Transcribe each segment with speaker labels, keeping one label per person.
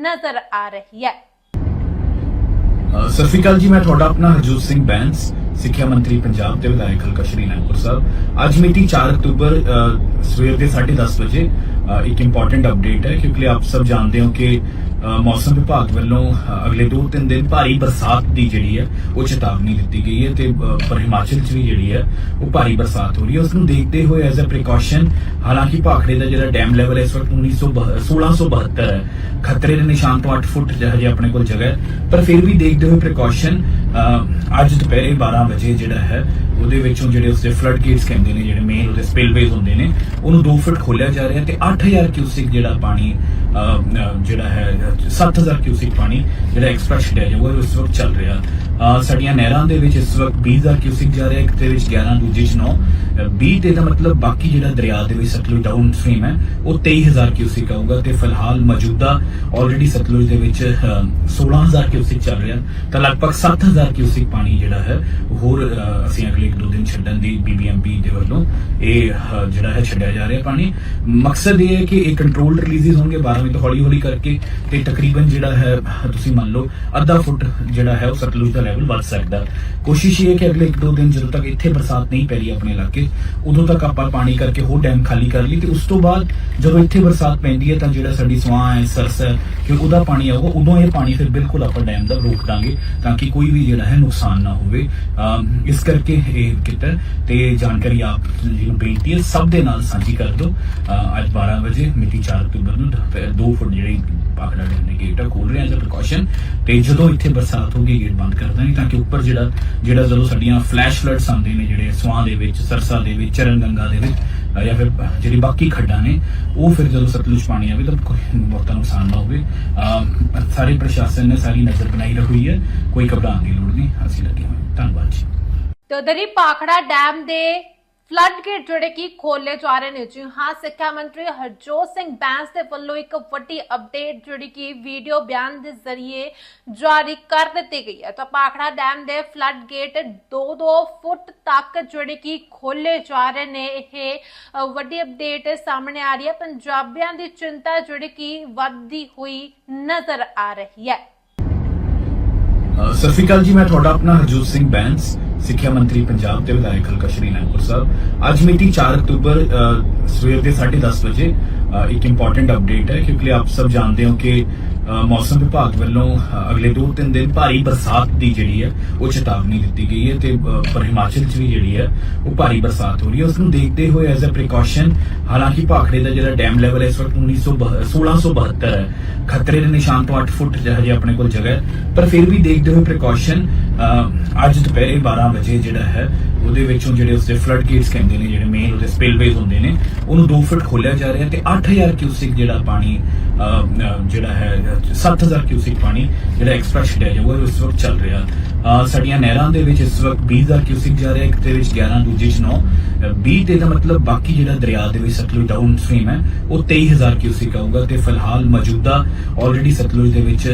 Speaker 1: ਨਜ਼ਰ ਆ ਰਹੀ ਹੈ।
Speaker 2: ਸਤਿ ਸ਼੍ਰੀ ਅਕਾਲ ਜੀ, ਮੈਂ ਤੁਹਾਡਾ ਆਪਣਾ ਹਰਜੋਤ ਸਿੰਘ ਬੈਂਸ, ਸਿੱਖਿਆ ਮੰਤਰੀ ਪੰਜਾਬ ਤੇ ਵਿਧਾਇਕ ਹਲਕਾ ਸ਼੍ਰੀ ਅਨੰਦਪੁਰ ਸਾਹਿਬ। ਅੱਜ ਮਿਤੀ 4 ਅਕਤੂਬਰ ਸਵੇਰ ਦੇ 10:30 ਵਜੇ ਇੱਕ ਇੰਪੋਰਟੈਂਟ ਅਪਡੇਟ ਹੈ, ਕਿਉਂਕਿ ਆਪ ਸਭ ਜਾਣਦੇ ਹੋ ਕਿ ਮੌਸਮ ਵਿਭਾਗ ਵੱਲੋਂ ਅਗਲੇ 2-3 ਦਿਨ ਭਾਰੀ ਬਰਸਾਤ ਦੀ ਜਿਹੜੀ ਹੈ, ਉਹ ਚੇਤਾਵਨੀ ਦਿੱਤੀ ਗਈ ਹੈ ਤੇ ਪਰ ਹਿਮਾਚਲ 'ਚ ਵੀ ਜਿਹੜੀ ਹੈ, ਉਹ ਭਾਰੀ ਬਰਸਾਤ ਹੋ ਰਹੀ ਹੈ। ਉਸ ਨੂੰ ਦੇਖਦੇ ਹੋਏ ਐਜ਼ ਅ ਪ੍ਰੀਕਾਸ਼ਨ ਹਾਲਾਂਕਿ ਭਾਖੜੇ ਦਾ ਜਿਹੜਾ ਡੈਮ ਲੈਵਲ ਇਸ ਵਕਤ 1972 1672 ਹੈ। ਖਤਰੇ ਦੇ ਨਿਸ਼ਾਨ ਤੋਂ 8 ਫੁੱਟ ਜਿਹੇ ਆਪਣੇ ਕੋਲ ਜਗ੍ਹਾ ਹੈ। ਪਰ ਫਿਰ ਵੀ ਦੇਖਦੇ ਹੋਏ ਪ੍ਰੀਕਾਸ਼ਨ ਅੱਜ ਦੁਪਹਿਰੇ 12 ਵਜੇ ਜਿਹੜਾ ਹੈ ਉਹਦੇ ਵਿੱਚੋਂ ਜਿਹੜੇ ਉਸਦੇ ਫਲੱਡ ਗੇਟਸ ਕਹਿੰਦੇ ਨੇ ਜਿਹੜੇ ਮੇਨ ਉਹਦੇ ਸਪਿਲਵੇਜ਼ ਹੁੰਦੇ ਨੇ ਉਹਨੂੰ 2 ਫੁੱਟ ਖੋਲਿਆ ਜਾ ਰਿਹਾ ਤੇ 8000 ਕਿਊਸਿਕ ਜਿਹੜਾ ਪਾਣੀ ਅਹ, ਜਿਹੜਾ ਹੈ 7000 ਕਿਊਸਿਕ ਪਾਣੀ ਜਿਹੜਾ ਐਕਸਟਰਾ ਛੱਡਿਆ ਜਾਊਗਾ ਉਹ ਵਕਤ ਚੱਲ ਰਿਹਾ। ਸਾਡੀਆਂ ਨਹਿਰਾਂ ਦੇ ਵਿੱਚ ਇਸ ਵਕਤ 20000 ਕਿਊਸਿਕ ਜਾ ਰਿਹਾ, ਇੱਕ ਦੇ ਵਿੱਚ 11 ਦੂਜੇ ਚ 9 20 ਤੇ ਦਾ ਮਤਲਬ ਬਾਕੀ ਜਿਹੜਾ ਦਰਿਆ ਦੇ ਵਿੱਚ ਸਤਲੁਜ ਡਾਊਨ ਸਟ੍ਰੀਮ ਹੈ, ਉਹ 23000 ਕਿਊਸਿਕ ਆਊਗਾ ਤੇ ਫਿਲਹਾਲ ਮੌਜੂਦਾ ਆਲਰੇਡੀ ਸਤਲੁਜ ਦੇ ਵਿੱਚ 16000 ਕਿਊਸਿਕ ਚੱਲ ਰਿਹਾ। ਤਾਂ ਲਗਭਗ 7000 ਕਿਊਸਿਕ ਪਾਣੀ ਜਿਹੜਾ ਹੈ ਹੋਰ ਅਸੀਂ ਅਗਲੇ ਇੱਕ ਦੋ ਦਿਨ ਛੱਡਣ ਦੀ ਬੀਬੀਐਮਪੀ ਦੇ ਵੱਲੋਂ ਇਹ ਜਿਹੜਾ ਹੈ ਛੱਡਿਆ ਜਾ ਰਿਹਾ ਪਾਣੀ। ਮਕਸਦ ਇਹ ਹੈ ਕਿ ਇਹ ਕੰਟਰੋਲ ਰਿਲੀਜ਼ਸ ਹੋਣਗੇ 12 ਤੋਂ ਹੌਲੀ ਹੌਲੀ ਕਰਕੇ ਤੇ ਤਕਰੀਬਨ ਜਿਹੜਾ ਹੈ, ਤੁਸੀਂ ਮੰਨ ਲਓ, ਅੱਧਾ ਫੁੱਟ ਜਿਹੜਾ ਹੈ ਉਹ ਸਤਲੁਜ ਦਾ ਲੈਵਲ ਵੱਧ ਸਕਦਾ। ਕੋਸ਼ਿਸ਼ ਇਹ ਹੈ ਕਿ ਅਗਲੇ ਇੱਕ ਦੋ ਦਿਨ ਜਦੋਂ ਤੱਕ ਇੱਥੇ ਬਰਸਾਤ ਨਹੀਂ ਪੈ ਰਹੀ ਆਪਣੇ ਇਲਾਕੇ ਉਦੋਂ ਤੱਕ ਆਪਾਂ ਪਾਣੀ ਕਰਕੇ ਹੋਰ ਡੈਮ ਖਾਲੀ ਕਰ ਲਈ ਤੇ ਉਸ ਤੋਂ ਬਾਅਦ ਜਦੋਂ ਇੱਥੇ ਬਰਸਾਤ ਪੈਂਦੀ ਹੈ ਤਾਂ ਜਿਹੜਾ ਸਾਡੀ ਸਵਾਂ ਹੈ ਸਰਸ ਕਿ ਉਹਦਾ ਪਾਣੀ ਆਊਗਾ ਉਦੋਂ ਇਹ ਪਾਣੀ ਫਿਰ ਬਿਲਕੁਲ ਆਪਾਂ ਡੈਮ ਦਾ ਰੋਕ ਦਾਂਗੇ ਤਾਂ ਕਿ ਕੋਈ ਵੀ ਜਿਹੜਾ ਹੈ ਨੁਕਸਾਨ ਨਾ ਹੋਵੇ। ਇਸ ਕਰਕੇ ਇਹ ਕੀਤਾ ਤੇ ਜਾਣਕਾਰੀ ਆਪ ਜੀ ਨੂੰ ਬੇਨਤੀ ਹੈ ਸਭ ਦੇ ਨਾਲ ਸਾਂਝੀ ਕਰ ਦਿਓ। ਅ, ਅੱਜ 12 ਵਜੇ ਮਿਤੀ 4 ਅਕਤੂਬਰ ਨੂੰ 2 ਫੁੱਟ ਜਿਹੜੀ ਪਾਖੜਾ ਡੈਮ ਦੇ ਗੇਟ ਖੋਲ ਰਹੇ ਆ ਐਜ਼ ਪ੍ਰੀਕਾਸ਼ਨ ਤੇ ਜਦੋਂ ਇੱਥੇ ਬਰਸਾਤ ਹੋਗੀ ਗੇਟ ਬੰਦ ਕਰ ਦਾਂਗੇ ਤਾਂ ਕਿ ਉੱਪਰ ਜਿਹੜਾ ਜਿਹੜਾ ਜਦੋਂ ਸਾਡੀਆਂ ਫਲੈਸ਼ ਫਲੱਡਸ ਆਉਂਦੇ ਨੇ ਜਿਹੜੇ ਸਵਾਂ ਦੇ ਵਿੱਚ, ਸਰਸਾ ਦੇ ਵਿੱਚ ਚਰਨ ਗੰਗਾ ਦੇ ਵਿੱਚ ਜਾਂ ਫਿਰ ਜਿਹੜੀ ਬਾਕੀ ਖੱਡਾਂ ਨੇ, ਉਹ ਫਿਰ ਜਦੋਂ ਸਤਲੁਜ ਪਾਣੀ ਆਵੇ ਤਾਂ ਕੋਈ ਬਹੁਤਾ ਨੁਕਸਾਨ ਨਾ ਹੋਵੇ। ਸਾਰੇ ਪ੍ਰਸ਼ਾਸਨ ਨੇ ਸਾਰੀ ਨਜ਼ਰ ਬਣਾਈ ਰਹੀ ਹੈ। ਕੋਈ ਘਬਰਾਉਣ ਦੀ ਲੋੜ ਨਹੀਂ। ਅਸੀਂ ਲੱਗੇ ਹੋਏ ਧੰਨਵਾਦ ਜੀ।
Speaker 1: ਤੇ ਪਾਖੜਾ ਡੈਮ ਦੇ ਫਲੱਡ ਗੇਟ ਜਿਹੜੇ ਕਿ ਖੋਲੇ ਜਾ ਰਹੇ ਨੇ ਜੀ। ਹਾਂ, ਸਿੱਖਿਆ ਮੰਤਰੀ ਹਰਜੋਤ ਸਿੰਘ ਬੈਂਸ ਦੇ ਵੱਲੋਂ ਇੱਕ ਵੱਡੀ ਅਪਡੇਟ ਜਿਹੜੀ ਕਿ ਵੀਡੀਓ ਬਿਆਨ ਦੇ ਜ਼ਰੀਏ ਜਾਰੀ ਕਰ ਦਿੱਤੀ ਗਈ ਹੈ। ਤਾਂ ਪਾਖੜਾ ਡੈਮ ਦੇ ਫਲੱਡ ਗੇਟ 2-2 ਫੁੱਟ ਤੱਕ ਜਿਹੜੇ ਕਿ ਖੋਲੇ ਜਾ ਰਹੇ ਨੇ। ਇਹ ਵੱਡੀ ਅਪਡੇਟ ਸਾਹਮਣੇ ਆ ਰਹੀ ਹੈ। ਪੰਜਾਬੀਆਂ ਦੀ ਚਿੰਤਾ ਜਿਹੜੀ ਕਿ ਵੱਧਦੀ ਹੋਈ ਨਜ਼ਰ ਆ ਰਹੀ ਹੈ।
Speaker 2: ਸਤਿ ਸ਼੍ਰੀ ਅਕਾਲ ਜੀ। ਮੈਂ ਤੁਹਾਡਾ ਆਪਣਾ ਹਰਜੋਤ ਸਿੰਘ ਬੈਂਸ। ਸਿੱਖਿਆ ਮੰਤਰੀ ਪੰਜਾਬ ਤੇ ਵਿਧਾਇਕ ਹਲਕਾ ਸ਼੍ਰੀ ਅਨੰਦਪੁਰ ਸਾਹਿਬ। ਅੱਜ ਮੀਟਿੰਗ 4 ਅਕਤੂਬਰ ਸਵੇਰ ਦੇ 10:30 ਵਜੇ ਅ, ਇੱਕ ਇੰਪੋਰਟੈਂਟ ਅਪਡੇਟ ਹੈ ਕਿਉਂਕਿ ਆਪ ਸਭ ਜਾਣਦੇ ਹੋ ਕਿ ਮੌਸਮ ਵਿਭਾਗ ਵੱਲੋਂ ਅਗਲੇ 2-3 ਦਿਨ ਭਾਰੀ ਬਰਸਾਤ ਦੀ ਜਿਹੜੀ ਹੈ, ਉਹ ਚੇਤਾਵਨੀ ਦਿੱਤੀ ਗਈ ਹੈ ਤੇ ਪਰ ਹਿਮਾਚਲ 'ਚ ਵੀ ਜਿਹੜੀ ਹੈ, ਉਹ ਭਾਰੀ ਬਰਸਾਤ ਹੋ ਰਹੀ ਹੈ। ਉਸ ਨੂੰ ਦੇਖਦੇ ਹੋਏ ਐਜ਼ ਅ ਪ੍ਰੀਕਾਸ਼ਨ ਹਾਲਾਂਕਿ ਭਾਖੜੇ ਦਾ ਜਿਹੜਾ ਡੈਮ ਲੈਵਲ ਇਸ ਵਕਤ 1672 ਹੈ। ਖਤਰੇ ਦੇ ਨਿਸ਼ਾਨ ਤੋਂ 8 ਫੁੱਟ ਹਜੇ ਆਪਣੇ ਕੋਲ ਜਗ੍ਹਾ ਹੈ। ਪਰ ਫਿਰ ਵੀ ਦੇਖਦੇ ਹੋਏ ਪ੍ਰੀਕਾਸ਼ਨ ਅੱਜ ਦੁਪਹਿਰੇ 12 ਵਜੇ ਜਿਹੜਾ ਹੈ, ਉਹਦੇ ਵਿੱਚੋਂ ਜਿਹੜੇ ਉਸਦੇ ਫਲੱਡ ਗੇਟਸ ਕਹਿੰਦੇ ਨੇ, ਜਿਹੜੇ ਮੇਨ ਉਹਦੇ ਸਪਿਲਵੇਜ਼ ਹੁੰਦੇ ਨੇ, ਉਹਨੂੰ 2 ਫੁੱਟ ਖੋਲਿਆ ਜਾ ਰਿਹਾ ਤੇ 8000 ਕਿਊਸਿਕ ਜਿਹੜਾ ਪਾਣੀ ਜਿਹੜਾ ਹੈ 7000 ਕਿਊਸਿਕ ਪਾਣੀ ਜਿਹੜਾ ਐਕਸਟਰਾ ਛੱਡਿਆ ਜਾਊਗਾ ਉਹ ਵਕਤ ਚੱਲ ਰਿਹਾ। ਸਾਡੀਆਂ ਨਹਿਰਾਂ ਦੇ ਵਿੱਚ ਇਸ ਵਕਤ 20000 ਕਿਊਸਿਕ ਜਾ ਰਿਹਾ, ਇੱਕ ਦੇ ਵਿੱਚ 11 ਦੂਜੇ ਚ 9 20 ਤੇ ਦਾ ਮਤਲਬ ਬਾਕੀ ਜਿਹੜਾ ਦਰਿਆ ਦੇ ਵਿੱਚ ਸਤਲੁਜ ਡਾਊਨ ਸਟ੍ਰੀਮ ਹੈ, ਉਹ 23000 ਕਿਊਸਿਕ ਆਊਗਾ ਤੇ ਫਿਲਹਾਲ ਮੌਜੂਦਾ ਆਲਰੇਡੀ ਸਤਲੁਜ ਦੇ ਵਿੱਚ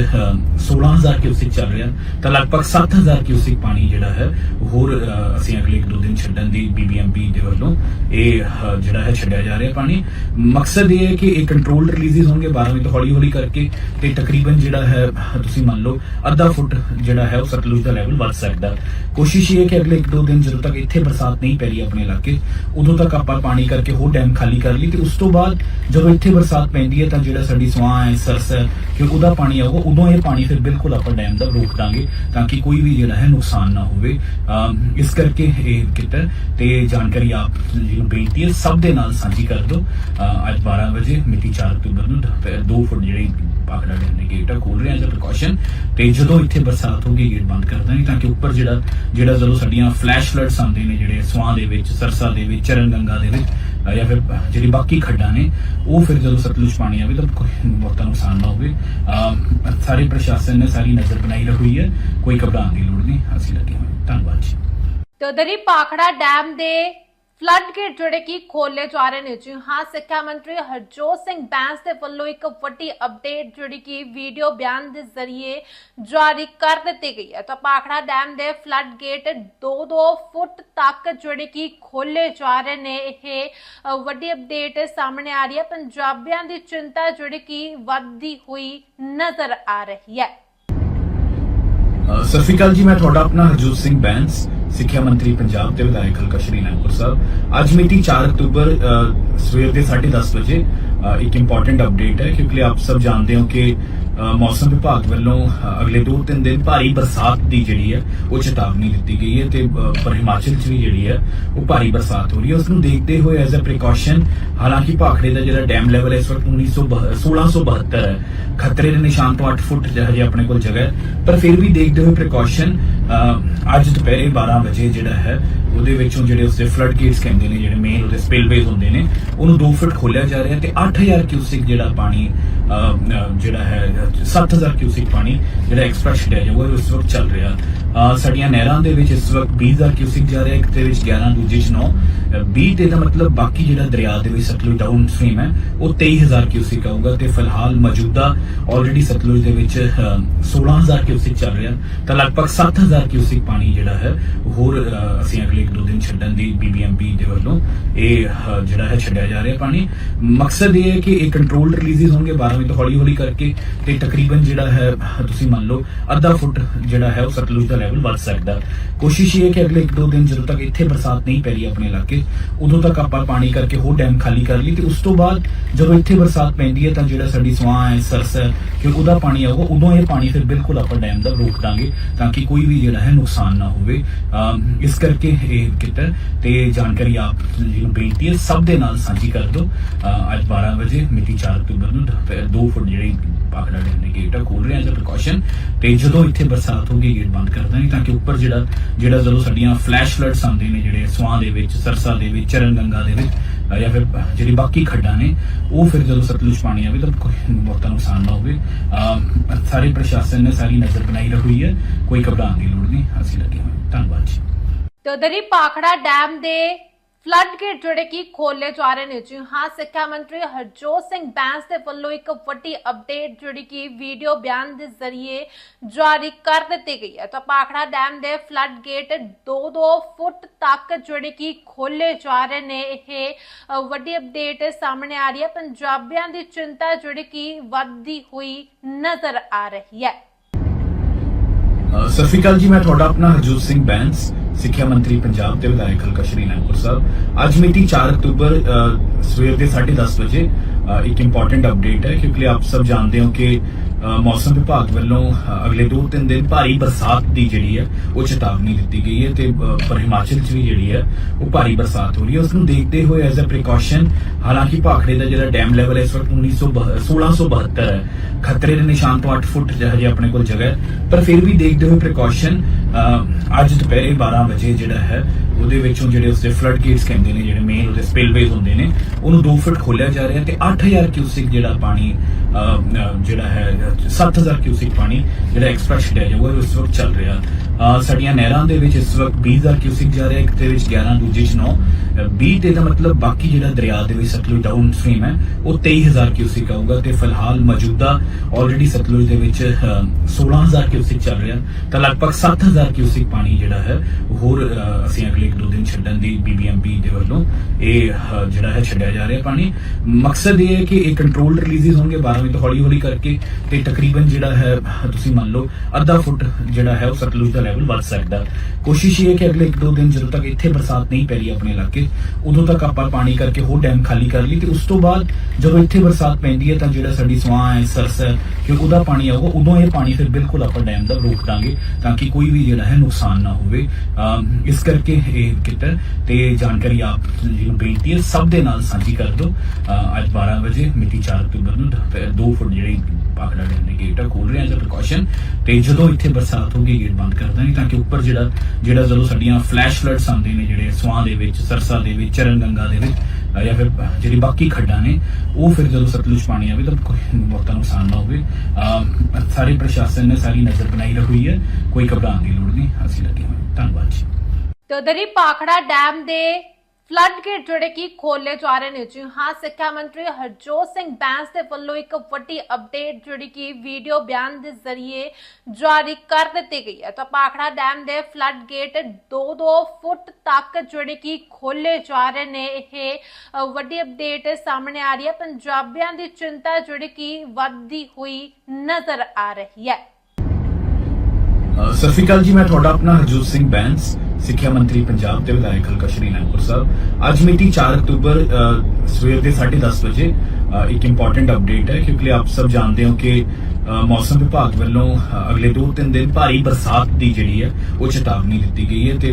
Speaker 2: 16000 ਕਿਊਸਿਕ ਚੱਲ ਰਿਹਾ। ਤਾਂ ਲਗਭਗ 7000 ਕਿਊਸਿਕ ਪਾਣੀ ਜਿਹੜਾ ਹੈ, ਹੋਰ ਅਸੀਂ ਅਗਲੇ ਇੱਕ ਦੋ ਦਿਨ ਛੱਡਣ ਦੀ ਬੀਬੀਐਮਪੀ ਦੇ ਵੱਲੋਂ ਇਹ ਜਿਹੜਾ ਹੈ ਛੱਡਿਆ ਜਾ ਰਿਹਾ ਪਾਣੀ। ਮਕਸਦ ਇਹ ਹੈ ਕਿ ਇਹ ਕੰਟਰੋਲ ਰਿਲੀਜ਼ਸ ਹੋਣਗੇ 12 ਤੋਂ ਹੌਲੀ ਹੌਲੀ ਕਰਕੇ ਤੇ ਤਕਰੀਬਨ ਜਿਹੜਾ ਹੈ, ਤੁਸੀਂ ਮੰਨ ਲਓ, ਅੱਧਾ ਫੁੱਟ ਜਿਹੜਾ ਹੈ ਉਹ ਸਤਲੁਜ ਦਾ ਲੈਵਲ ਵੱਧ ਸਕਦਾ। ਕੋਸ਼ਿਸ਼ ਇਹ ਹੈ ਕਿ ਅਗਲੇ ਇੱਕ ਦੋ ਦਿਨ ਜਦੋਂ ਤੱਕ ਇੱਥੇ ਬਰਸਾਤ ਨਹੀਂ ਪੈ ਰਹੀ ਆਪਣੇ ਇਲਾਕੇ ਉਦੋਂ ਤੱਕ ਆਪਾਂ ਪਾਣੀ ਕਰਕੇ ਹੋਰ ਡੈਮ ਖਾਲੀ ਕਰ ਲਈ ਤੇ ਉਸ ਤੋਂ ਬਾਅਦ ਜਦੋਂ ਇੱਥੇ ਬਰਸਾਤ ਪੈਂਦੀ ਹੈ ਤਾਂ ਜਿਹੜਾ ਸਾਡੀ ਸਵਾਂ ਹੈ ਸਰਸ ਹੈ ਕਿ ਉਹਦਾ ਪਾਣੀ ਆਊਗਾ ਉਦੋਂ ਇਹ ਪਾਣੀ ਫਿਰ ਬਿਲਕੁਲ ਆਪਾਂ ਡੈਮ ਦਾ ਰੋਕ ਦਾਂਗੇ ਤਾਂ ਕਿ ਕੋਈ ਵੀ ਜਿਹੜਾ ਹੈ ਨੁਕਸਾਨ ਨਾ ਹੋਵੇ। ਇਸ ਕਰਕੇ ਇਹ ਕੀਤਾ ਤੇ ਜਾਣਕਾਰੀ ਆਪ ਜੀ ਨੂੰ ਬੇਨਤੀ ਹੈ ਸਭ ਦੇ ਨਾਲ ਸਾਂਝੀ ਕਰ ਦਿਓ। ਅ, ਅੱਜ 12 ਵਜੇ ਮਿਤੀ 4 ਅਕਤੂਬਰ ਨੂੰ 2 ਫੁੱਟ ਜਿਹੜੀ ਪਾਖੜਾ ਡੈਮ ਗੇਟ ਆ ਖੋਲ ਰਹੇ ਆ ਐਜ਼ ਪ੍ਰੀਕਾਸ਼ਨ ਤੇ ਜਦੋਂ ਇੱਥੇ ਬਰਸਾਤ ਹੋਗੀ ਗੇਟ ਬੰਦ ਕਰ ਦਾਂਗੇ ਤਾਂ ਕਿ ਉੱਪਰ ਜਿਹੜਾ ਜਿਹੜਾ ਜਦੋਂ ਸਾਡੀਆਂ ਫਲੈਸ਼ ਫਲੱਡਸ ਆਉਂਦੇ ਨੇ ਜਿਹੜੇ ਸਵਾਂ ਦੇ ਵਿੱਚ, ਸਰਸਾ ਦੇ ਵਿੱਚ ਚਰਨ ਗੰਗਾ ਦੇ ਵਿੱਚ ਜਾਂ ਫਿਰ ਜਿਹੜੀ ਬਾਕੀ ਖੱਡਾਂ ਨੇ, ਉਹ ਫਿਰ ਜਦੋਂ ਸਤਲੁਜ ਪਾਣੀ ਆਵੇ ਤਾਂ ਕੋਈ ਬਹੁਤਾ ਨੁਕਸਾਨ ਨਾ ਹੋਵੇ। ਸਾਰੇ ਪ੍ਰਸ਼ਾਸਨ ਨੇ ਸਾਰੀ ਨਜ਼ਰ ਬਣਾਈ ਰਹੀ ਹੈ, ਕੋਈ ਘਬਰਾਉਣ ਦੀ ਲੋੜ ਨਹੀਂ। ਅਸੀਂ ਲੱਗੇ ਹੋਏ ਧੰਨਵਾਦ ਜੀ।
Speaker 1: ਤੇ ਪਾਖੜਾ ਡੈਮ ਦੇ ਫਲੱਡ ਗੇਟ ਜਿਹੜੇ ਕਿ ਖੋਲੇ ਜਾ ਰਹੇ ਨੇ ਜੀ। ਹਾਂ, ਸਿੱਖਿਆ ਮੰਤਰੀ ਹਰਜੋਤ ਸਿੰਘ ਬੈਂਸ ਦੇ ਵੱਲੋਂ ਇੱਕ ਵੱਡੀ ਅਪਡੇਟ ਜਿਹੜੀ ਕਿ ਵੀਡੀਓ ਬਿਆਨ ਦੇ ਜ਼ਰੀਏ ਜਾਰੀ ਕਰ ਦਿੱਤੀ ਗਈ ਹੈ। ਤਾਂ ਪਾਖੜਾ ਡੈਮ ਦੇ ਫਲੱਡ ਗੇਟ 2-2 ਫੁੱਟ ਤੱਕ ਜਿਹੜੇ ਕਿ ਖੋਲੇ ਜਾ ਰਹੇ ਨੇ। ਇਹ ਵੱਡੀ ਅਪਡੇਟ ਸਾਹਮਣੇ ਆ ਰਹੀ ਹੈ। ਪੰਜਾਬੀਆਂ ਦੀ ਚਿੰਤਾ ਜਿਹੜੀ ਕਿ ਵੱਧਦੀ ਹੋਈ ਨਜ਼ਰ ਆ ਰਹੀ ਹੈ।
Speaker 2: ਸਤਿ ਸ਼੍ਰੀ ਅਕਾਲ ਜੀ, ਮੈਂ ਤੁਹਾਡਾ ਆਪਣਾ ਹਰਜੋਤ ਸਿੰਘ ਬੈਂਸ। ਸਿੱਖਿਆ ਮੰਤਰੀ ਪੰਜਾਬ ਤੇ ਵਿਧਾਇਕ ਹਲਕਾ ਸ਼੍ਰੀ ਅਨੰਦਪੁਰ ਸਾਹਿਬ। ਅੱਜ ਮਿਤੀ 4 ਅਕਤੂਬਰ ਸਵੇਰ ਦੇ 10:30 ਵਜੇ ਇੱਕ ਇੰਪੋਰਟੈਂਟ ਅਪਡੇਟ ਹੈ, ਕਿਉਂਕਿ ਆਪ ਸਭ ਜਾਣਦੇ ਹੋ ਕਿ ਮੌਸਮ ਵਿਭਾਗ ਵੱਲੋਂ ਅਗਲੇ 2-3 ਦਿਨ ਭਾਰੀ ਬਰਸਾਤ ਦੀ ਜਿਹੜੀ ਹੈ, ਉਹ ਚੇਤਾਵਨੀ ਦਿੱਤੀ ਗਈ ਹੈ ਤੇ ਪਰ ਹਿਮਾਚਲ 'ਚ ਵੀ ਜਿਹੜੀ ਹੈ, ਉਹ ਭਾਰੀ ਬਰਸਾਤ ਹੋ ਰਹੀ ਹੈ। ਉਸ ਨੂੰ ਦੇਖਦੇ ਹੋਏ ਐਜ਼ ਅ ਪ੍ਰੀਕਾਸ਼ਨ ਹਾਲਾਂਕਿ ਭਾਖੜੇ ਦਾ ਜਿਹੜਾ ਡੈਮ ਲੈਵਲ ਇਸ ਵਕਤ 1972 1672 ਹੈ। ਖਤਰੇ ਦੇ ਨਿਸ਼ਾਨ ਤੋਂ 8 ਫੁੱਟ ਹਜੇ ਆਪਣੇ ਕੋਲ ਜਗ੍ਹਾ ਹੈ। ਪਰ ਫਿਰ ਵੀ ਦੇਖਦੇ ਹੋਏ ਪ੍ਰੀਕਾਸ਼ਨ ਅੱਜ ਦੁਪਹਿਰੇ 12 ਵਜੇ ਜਿਹੜਾ ਹੈ ਉਹਦੇ ਵਿੱਚੋਂ ਜਿਹੜੇ ਉਸਦੇ ਫਲੱਡ ਗੇਟਸ ਕਹਿੰਦੇ ਨੇ ਜਿਹੜੇ ਮੇਨ ਉਹਦੇ ਸਪਿਲਵੇਜ਼ ਹੁੰਦੇ ਨੇ ਉਹਨੂੰ 2 ਫੁੱਟ ਖੋਲਿਆ ਜਾ ਰਿਹਾ ਤੇ 8000 ਕਿਊਸਿਕ ਜਿਹੜਾ ਪਾਣੀ ਅਹ, ਜਿਹੜਾ ਹੈ 7000 ਕਿਊਸਿਕ ਪਾਣੀ ਜਿਹੜਾ ਐਕਸਪ੍ਰੈਸ ਛੱਡਿਆ ਜਾਊਗਾ ਉਹ ਇਸ ਵਕਤ ਚੱਲ ਰਿਹਾ। ਅਹ, ਸਾਡੀਆਂ ਨਹਿਰਾਂ ਦੇ ਵਿੱਚ ਇਸ ਵਕਤ 20000 ਕਿਊਸਿਕ ਜਾ ਰਿਹਾ ਇੱਕ ਦੇ ਵਿੱਚ 11 ਦੂਜੇ ਚ 9 20 ਤੇ ਦਾ ਮਤਲਬ ਬਾਕੀ ਜਿਹੜਾ ਦਰਿਆ ਦੇ ਵਿੱਚ ਸਤਲੁਜ ਡਾਊਨ ਸਟ੍ਰੀਮ ਹੈ ਉਹ 23000 ਕਿਊਸਿਕ ਆਊਗਾ ਤੇ ਫਿਲਹਾਲ ਮੌਜੂਦਾ ਆਲਰੇਡੀ ਸਤਲੁਜ ਦੇ ਵਿੱਚ ਅਹ, 16000 ਕਿਊਸਿਕ ਚੱਲ ਰਿਹਾ ਤਾਂ ਲਗਭਗ 7000 ਕਿਊਸਿਕ ਪਾਣੀ ਜਿਹੜਾ ਹੈ ਹੋਰ ਅਹ, ਅਸੀਂ ਅਗਲੇ ਇੱਕ ਦਿਨ ਛੱਡਣ ਦੀ ਬੀਬੀਐਮਪੀ ਦੇ ਵੱਲੋਂ ਇਹ ਜਿਹੜਾ ਹੈ ਛੱਡਿਆ ਜਾ ਰਿਹਾ ਪਾਣੀ। ਮਕਸਦ ਇਹ ਹੈ ਕਿ ਇਹ ਕੰਟਰੋਲ ਰਿਲੀਜ਼ਸ ਹੋਣਗੇ 12 ਵਜੇ ਤੋਂ ਹੌਲੀ ਹੌਲੀ ਕਰਕੇ ਤੇ ਤਕਰੀਬਨ ਜਿਹੜਾ ਹੈ ਤੁਸੀਂ ਮੰਨ ਲਓ ਅੱਧਾ ਫੁੱਟ ਜਿਹੜਾ ਹੈ ਉਹ ਸਤਲੁਜ ਦਾ ਲੈਵਲ ਵੱਧ ਸਕਦਾ। ਕੋਸ਼ਿਸ਼ ਇਹ ਹੈ ਕਿ ਅਗਲੇ ਇੱਕ ਦੋ ਦਿਨ ਜਦੋਂ ਤੱਕ ਇੱਥੇ ਬਰਸਾਤ ਨਹੀਂ ਪੈ ਰਹੀ ਆਪਣੇ ਇਲਾਕੇ ਉਦੋਂ ਤੱਕ ਆਪਾਂ ਪਾਣੀ ਕਰਕੇ ਹੋਰ ਡੈਮ ਖਾਲੀ ਕਰ ਲਈ ਤੇ ਉਸ ਤੋਂ ਬਾਅਦ ਜਦੋਂ ਇੱਥੇ ਬਰਸਾਤ ਪੈਂਦੀ ਹੈ ਤਾਂ ਜਿਹੜਾ ਸਾਡੀ ਸਵਾਂ ਹੈ ਸਰਸ ਹੈ ਕਿ ਉਹਦਾ ਪਾਣੀ ਆਊਗਾ ਉਦੋਂ ਇਹ ਪਾਣੀ ਫਿਰ ਬਿਲਕੁਲ ਆਪਾਂ ਡੈਮ ਦਾ ਰੋਕ ਦਾਂਗੇ ਤਾਂ ਕਿ ਕੋਈ ਵੀ ਜਿਹੜਾ ਹੈ ਨੁਕਸਾਨ ਨਾ ਹੋਵੇ। ਇਸ ਕਰਕੇ ਇਹ ਕੀਤਾ ਤੇ ਜਾਣਕਾਰੀ ਆਪ ਜੀ ਨੂੰ ਬੇਨਤੀ ਹੈ ਸਭ ਦੇ ਨਾਲ ਸਾਂਝੀ ਕਰ ਦਿਓ। ਅ, ਅੱਜ 12 ਵਜੇ ਮਿਤੀ 4 ਅਕਤੂਬਰ ਨੂੰ 2 ਫੁੱਟ ਜਿਹੜੀ ਪਾਖੜਾ ਡੈਮ ਦੇ ਗੇਟ ਆ ਖੋਲ ਰਹੇ ਆ ਐਜ਼ ਪ੍ਰੀਕਾਸ਼ਨ ਤੇ ਜਦੋਂ ਇੱਥੇ ਬਰਸਾਤ ਹੋਗੀ ਗੇਟ ਬੰਦ ਕਰ ਦਾਂਗੇ ਤਾਂ ਕਿ ਉੱਪਰ ਜਿਹੜਾ ਜਿਹੜਾ ਜਦੋਂ ਸਾਡੀਆਂ ਫਲੈਸ਼ ਫਲੱਡਸ ਆਉਂਦੇ ਨੇ ਜਿਹੜੇ ਸਵਾਂ ਦੇ ਵਿੱਚ ਸਰਸਾ ਦੇ ਵਿੱਚ ਚਰਨ ਗੰਗਾ ਦੇ ਵਿੱਚ ਜਾਂ ਫਿਰ ਜਿਹੜੀ ਬਾਕੀ ਖੱਡਾਂ ਨੇ ਉਹ ਫਿਰ ਜਦੋਂ ਸਤਲੁਜ ਪਾਣੀ ਆਵੇ ਤਾਂ ਕੋਈ ਬਹੁਤਾ ਨੁਕਸਾਨ ਨਾ ਹੋਵੇ। ਅ, ਸਾਰੇ ਪ੍ਰਸ਼ਾਸਨ ਨੇ ਸਾਰੀ ਨਜ਼ਰ ਬਣਾਈ ਰੱਖੀ ਹੈ। ਕੋਈ ਘਬਰਾਉਣ ਦੀ ਲੋੜ ਨਹੀਂ। ਅਸੀਂ ਲੱਗੇ ਹੋਏ ਧੰਨਵਾਦ ਜੀ।
Speaker 1: ਤੇ ਪਾਖੜਾ ਡੈਮ ਦੇ ਫਲੱਡ ਗੇਟ ਜਿਹੜੇ ਕਿ ਖੋਲੇ ਜਾ ਰਹੇ ਨੇ ਜੀ ਹਾਂ ਸਿੱਖਿਆ ਮੰਤਰੀ ਹਰਜੋਤ ਸਿੰਘ ਬੈਂਸ ਦੇ ਵੱਲੋਂ ਇੱਕ ਵੱਡੀ ਅਪਡੇਟ ਜਿਹੜੀ ਕਿ ਵੀਡੀਓ ਬਿਆਨ ਦੇ ਜ਼ਰੀਏ ਜਾਰੀ ਕਰ ਦਿੱਤੀ ਗਈ ਹੈ ਤਾਂ ਪਾਖੜਾ ਡੈਮ ਦੇ ਫਲੱਡ ਗੇਟ 2-2 ਫੁੱਟ ਤੱਕ ਜਿਹੜੇ ਕਿ ਖੋਲੇ ਜਾ ਰਹੇ ਨੇ ਇਹ ਅ, ਵੱਡੀ ਅਪਡੇਟ ਸਾਹਮਣੇ ਆ ਰਹੀ ਹੈ ਪੰਜਾਬੀਆਂ ਦੀ ਚਿੰਤਾ ਜਿਹੜੀ ਕਿ ਵੱਧਦੀ ਹੋਈ ਨਜ਼ਰ ਆ ਰਹੀ ਹੈ
Speaker 2: ਅ, ਸਤਿ ਸ਼੍ਰੀ ਅਕਾਲ ਜੀ ਮੈਂ ਤੁਹਾਡਾ ਆਪਣਾ ਹਰਜੋਤ ਸਿੰਘ ਬੈਂਸ ਸਿੱਖਿਆ ਮੰਤਰੀ ਪੰਜਾਬ ਤੇ ਵਿਧਾਇਕ ਹਲਕਾ ਸ਼੍ਰੀ ਅਨੰਦਪੁਰ ਸਾਹਿਬ। ਅੱਜ ਮਿਤੀ 4 ਅਕਤੂਬਰ ਸਵੇਰ ਦੇ 10:30 ਵਜੇ ਇੱਕ ਇੰਪੋਰਟੈਂਟ ਅਪਡੇਟ ਹੈ, ਕਿਉਂਕਿ ਆਪ ਸਭ ਜਾਣਦੇ ਹੋ ਕਿ ਮੌਸਮ ਵਿਭਾਗ ਵੱਲੋਂ ਅਗਲੇ 2-3 ਦਿਨ ਭਾਰੀ ਬਰਸਾਤ ਦੀ ਜਿਹੜੀ ਹੈ, ਉਹ ਚੇਤਾਵਨੀ ਦਿੱਤੀ ਗਈ ਹੈ ਤੇ ਪਰ ਹਿਮਾਚਲ 'ਚ ਵੀ ਜਿਹੜੀ ਹੈ, ਉਹ ਭਾਰੀ ਬਰਸਾਤ ਹੋ ਰਹੀ ਹੈ। ਉਸ ਨੂੰ ਦੇਖਦੇ ਹੋਏ ਐਜ਼ ਅ ਪ੍ਰੀਕਾਸ਼ਨ ਹਾਲਾਂਕਿ ਭਾਖੜੇ ਦਾ ਜਿਹੜਾ ਡੈਮ ਲੈਵਲ ਹੈ, ਇਸ ਵਕਤ 1972 1672 ਹੈ। ਖਤਰੇ ਦੇ ਨਿਸ਼ਾਨ ਤੋਂ 8 ਫੁੱਟ ਹਜੇ ਆਪਣੇ ਕੋਲ ਜਗ੍ਹਾ ਹੈ। ਪਰ ਫਿਰ ਵੀ ਦੇਖਦੇ ਹੋਏ ਪ੍ਰੀਕਾਸ਼ਨ ਅੱਜ ਦੁਪਹਿਰੇ 12 ਵਜੇ ਜਿਹੜਾ ਹੈ ਉਹਦੇ ਵਿੱਚੋਂ ਜਿਹੜੇ ਉਸਦੇ ਫਲੱਡ ਗੇਟਸ ਕਹਿੰਦੇ ਨੇ ਜਿਹੜੇ ਮੇਨ ਉਹਦੇ ਸਪਿਲਵੇਜ਼ ਹੁੰਦੇ ਨੇ ਉਹਨੂੰ 2 ਫੁੱਟ ਖੋਲਿਆ ਜਾ ਰਿਹਾ ਤੇ 8000 ਕਿਊਸਿਕ ਜਿਹੜਾ ਪਾਣੀ ਅ, ਜਿਹੜਾ ਹੈ 7000 ਕਿਊਸਿਕ ਪਾਣੀ ਜਿਹੜਾ ਐਕਸਪ੍ਰੈਸ ਛੱਡਿਆ ਜਾਊਗਾ ਉਹ ਇਸ ਵਕਤ ਚੱਲ ਰਿਹਾ। ਅ, ਸਾਡੀਆਂ ਨਹਿਰਾਂ ਦੇ ਵਿੱਚ ਇਸ ਵਕਤ 20000 ਕਿਊਸਿਕ ਜਾ ਰਿਹਾ ਇੱਕ ਦੇ ਵਿੱਚ 11 ਦੂਜੇ ਚ 9 20 ਤੇ ਦਾ ਮਤਲਬ ਬਾਕੀ ਜਿਹੜਾ ਦਰਿਆ ਦੇ ਵਿੱਚ ਸਤਲੁਜ ਡਾਊਨ ਸਟ੍ਰੀਮ ਹੈ ਉਹ 23000 ਕਿਊਸਿਕ ਆਊਗਾ ਤੇ ਫਿਲਹਾਲ ਮੌਜੂਦਾ ਆਲਰੇਡੀ ਸਤਲੁਜ ਦੇ ਵਿੱਚ ਅ, 16000 ਕਿਊਸਿਕ ਚੱਲ ਰਿਹਾ। ਤਾਂ ਲਗਭਗ 7000 ਕਿਊਸਿਕ ਪਾਣੀ ਜਿਹੜਾ ਹੈ ਹੋਰ ਅਸੀਂ ਅਗਲੇ ਇੱਕ ਦੋ ਦਿਨ ਛੱਡਣ ਦੀ ਬੀਬੀਐਮਪੀ ਦੇ ਵੱਲੋਂ ਇਹ ਜਿਹੜਾ ਹੈ ਛੱਡਿਆ ਜਾ ਰਿਹਾ ਪਾਣੀ। ਮਕਸਦ ਇਹ ਹੈ ਕਿ ਇਹ ਕੰਟਰੋਲ ਰਿਲੀਜ਼ਸ ਹੋਣਗੇ 12 ਤੋਂ ਹੌਲੀ ਹੌਲੀ ਕਰਕੇ ਤੇ ਤਕਰੀਬਨ ਜਿਹੜਾ ਹੈ ਤੁਸੀਂ ਮੰਨ ਲਓ ਅੱਧਾ ਫੁੱਟ ਜਿਹੜਾ ਹੈ ਉਹ ਸਤਲੁਜ ਦਾ ਲੈਵਲ ਵੱਧ ਸਕਦਾ। ਕੋਸ਼ਿਸ਼ ਇਹ ਹੈ ਕਿ ਅਗਲੇ ਇੱਕ ਦੋ ਦਿਨ ਜਦੋਂ ਤੱਕ ਇੱਥੇ ਬਰਸਾਤ ਨਹੀਂ ਪੈ ਰਹੀ ਆਪਣੇ ਇਲਾਕੇ ਉਦੋਂ ਤੱਕ ਆਪਾਂ ਪਾਣੀ ਕਰਕੇ ਹੋਰ ਡੈਮ ਖਾਲੀ ਕਰ ਲਈ ਤੇ ਉਸ ਤੋਂ ਬਾਅਦ ਜਦੋਂ ਇੱਥੇ ਬਰਸਾਤ ਪੈਂਦੀ ਹੈ ਤਾਂ ਜਿਹੜਾ ਸਾਡੀ ਸਵਾਂ ਹੈ ਸਰਸ ਕਿ ਉਹਦਾ ਪਾਣੀ ਆਊਗਾ ਉਦੋਂ ਇਹ ਪਾਣੀ ਫਿਰ ਬਿਲਕੁਲ ਆਪਾਂ ਡੈਮ ਦਾ ਰੋਕ ਦਾਂਗੇ ਤਾਂ ਕਿ ਕੋਈ ਵੀ ਜਿਹੜਾ ਹੈ ਨੁਕਸਾਨ ਨਾ ਹੋਵੇ। ਅਮ ਇਸ ਕਰਕੇ ਇਹ ਕੀਤਾ ਤੇ ਜਾਣਕਾਰੀ ਆਪ ਜੀ ਨੂੰ ਬੇਨਤੀ ਹੈ ਸਭ ਦੇ ਨਾਲ ਸਾਂਝੀ ਕਰ ਦਿਓ। ਅ, ਅੱਜ 12 ਵਜੇ ਮਿਤੀ 4 ਅਕਤੂਬਰ ਨੂੰ 2 ਫੁੱਟ ਜਿਹੜੀ ਪਾਖੜਾ ਡੈਮ ਦੇ ਗੇਟ ਆ ਖੋਲ ਰਹੇ ਆ ਐਜ਼ ਪ੍ਰੀਕਾਸ਼ਨ ਤੇ ਜਦੋਂ ਇੱਥੇ ਬਰਸਾਤ ਹੋਗੀ ਗੇਟ ਬੰਦ ਕਰ ਦਾਂਗੇ ਤਾਂ ਕਿ ਉੱਪਰ ਜਿਹੜਾ ਜਿਹੜਾ ਜਦੋਂ ਸਾਡੀਆਂ ਫਲੈਸ਼ ਫਲੱਡਸ ਆਉਂਦੇ ਨੇ ਜਿਹੜੇ ਸਵਾਂ ਦੇ ਵਿੱਚ, ਸਰਸਾ ਦੇ ਵਿੱਚ ਚਰਨ ਗੰਗਾ ਦੇ ਵਿੱਚ ਜਾਂ ਫਿਰ ਜਿਹੜੀ ਬਾਕੀ ਖੱਡਾਂ ਨੇ, ਉਹ ਫਿਰ ਜਦੋਂ ਸਤਲੁਜ ਪਾਣੀ ਆਵੇ ਤਾਂ ਕੋਈ ਬਹੁਤਾ ਨੁਕਸਾਨ ਨਾ ਹੋਵੇ। ਸਾਰੇ ਪ੍ਰਸ਼ਾਸਨ ਨੇ ਸਾਰੀ ਨਜ਼ਰ ਬਣਾਈ ਰਹੀ ਹੈ, ਕੋਈ ਘਬਰਾਉਣ ਦੀ ਲੋੜ ਨਹੀਂ। ਅਸੀਂ ਲੱਗੇ ਹੋਏ ਧੰਨਵਾਦ ਜੀ।
Speaker 1: ਤੇ ਪਾਖੜਾ ਡੈਮ ਦੇ ਫਲੱਡ ਗੇਟ ਜਿਹੜੇ ਕਿ ਖੋਲੇ ਜਾ ਰਹੇ ਨੇ ਜੀ। ਹਾਂ ਸਿੱਖਿਆ ਮੰਤਰੀ ਹਰਜੋਤ ਸਿੰਘ ਬੈਂਸ ਦੇ ਵੱਲੋਂ ਇੱਕ ਵੱਡੀ ਅਪਡੇਟ ਜਿਹੜੀ ਕਿ ਵੀਡੀਓ ਬਿਆਨ ਦੇ ਜ਼ਰੀਏ ਜਾਰੀ ਕਰ ਦਿੱਤੀ ਗਈ ਹੈ। ਤਾਂ ਪਾਖੜਾ ਡੈਮ ਦੇ ਫਲੱਡ ਗੇਟ 2-2 ਫੁੱਟ ਤੱਕ ਜਿਹੜੇ ਕਿ ਖੋਲੇ ਜਾ ਰਹੇ ਨੇ। ਇਹ ਅ, ਵੱਡੀ ਅਪਡੇਟ ਸਾਹਮਣੇ ਆ ਰਹੀ ਹੈ। ਪੰਜਾਬੀਆਂ ਦੀ ਚਿੰਤਾ ਜਿਹੜੀ ਕਿ ਵੱਧਦੀ ਹੋਈ ਨਜ਼ਰ ਆ ਰਹੀ ਹੈ।
Speaker 2: ਸਤਿ ਸ਼੍ਰੀ ਅਕਾਲ ਜੀ ਮੈਂ ਤੁਹਾਡਾ ਆਪਣਾ ਹਰਜੋਤ ਸਿੰਘ ਬੈਂਸ। ਸਿੱਖਿਆ ਮੰਤਰੀ ਪੰਜਾਬ ਤੇ ਵਿਧਾਇਕ ਹਲਕਾ ਸ਼੍ਰੀ ਅਨੰਦਪੁਰ ਸਾਹਿਬ। ਅੱਜ ਮਿਤੀ 4 ਅਕਤੂਬਰ ਸਵੇਰ ਦੇ 10:30 ਵਜੇ ਇੱਕ ਇੰਪੋਰਟੈਂਟ ਅਪਡੇਟ ਹੈ ਕਿਉਂਕਿ ਆਪ ਸਭ ਜਾਣਦੇ ਹੋ ਕਿ ਮੌਸਮ ਵਿਭਾਗ ਵੱਲੋਂ ਅਗਲੇ 2-3 ਦਿਨ ਭਾਰੀ ਬਰਸਾਤ ਦੀ ਜਿਹੜੀ ਹੈ, ਉਹ ਚੇਤਾਵਨੀ ਦਿੱਤੀ ਗਈ ਹੈ ਤੇ